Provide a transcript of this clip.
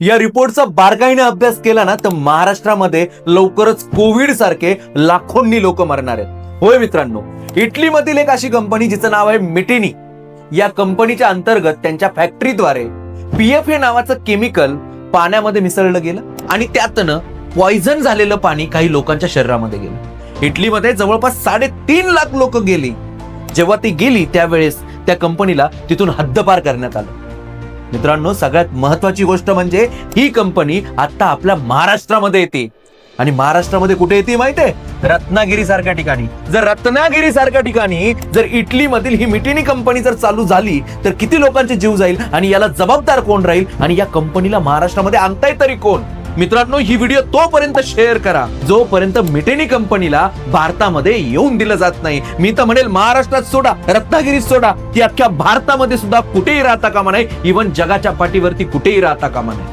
या रिपोर्टचा बारकाईने अभ्यास केला ना तर महाराष्ट्रामध्ये लवकरच कोविड सारखे लाखोंनी लोक मरणार आहेत. होय मित्रांनो इटलीमधील एक अशी कंपनी जिचं नाव आहे मिटिनी. या कंपनीच्या अंतर्गत त्यांच्या फॅक्टरीद्वारे पीएफ हे नावाचं केमिकल पाण्यामध्ये मिसळलं गेलं आणि त्यातनं पॉइझन झालेलं पाणी काही लोकांच्या शरीरामध्ये गेलं. इटलीमध्ये जवळपास साडेतीन लाख लोक गेली. जेव्हा ती गेली त्यावेळेस त्या कंपनीला तिथून हद्दपार करण्यात आलं. मित्रांनो सगळ्यात महत्वाची गोष्ट म्हणजे ही कंपनी आता आपल्या महाराष्ट्रामध्ये येते. आणि महाराष्ट्रामध्ये कुठे येते माहितीये रत्नागिरी सारख्या ठिकाणी. जर रत्नागिरी सारख्या ठिकाणी जर इटली मधील ही मिटिनी कंपनी जर चालू झाली तर किती लोकांचे जीव जाईल? आणि याला जबाबदार कोण राहील? आणि या कंपनीला महाराष्ट्रामध्ये आणताय तरी कोण? मित्रांनो ही व्हिडिओ तोपर्यंत शेअर करा. जोपर्यंत मिटेनी कंपनीला भारतामध्ये येऊन दिलं जात नाही. मी तर म्हणेल महाराष्ट्रात सोडा रत्नागिरीत सोडा. की अख्ख्या भारतामध्ये सुद्धा कुठेही राहता कामा नाही इव्हन जगाच्या पाठीवरती कुठेही राहता कामा नाही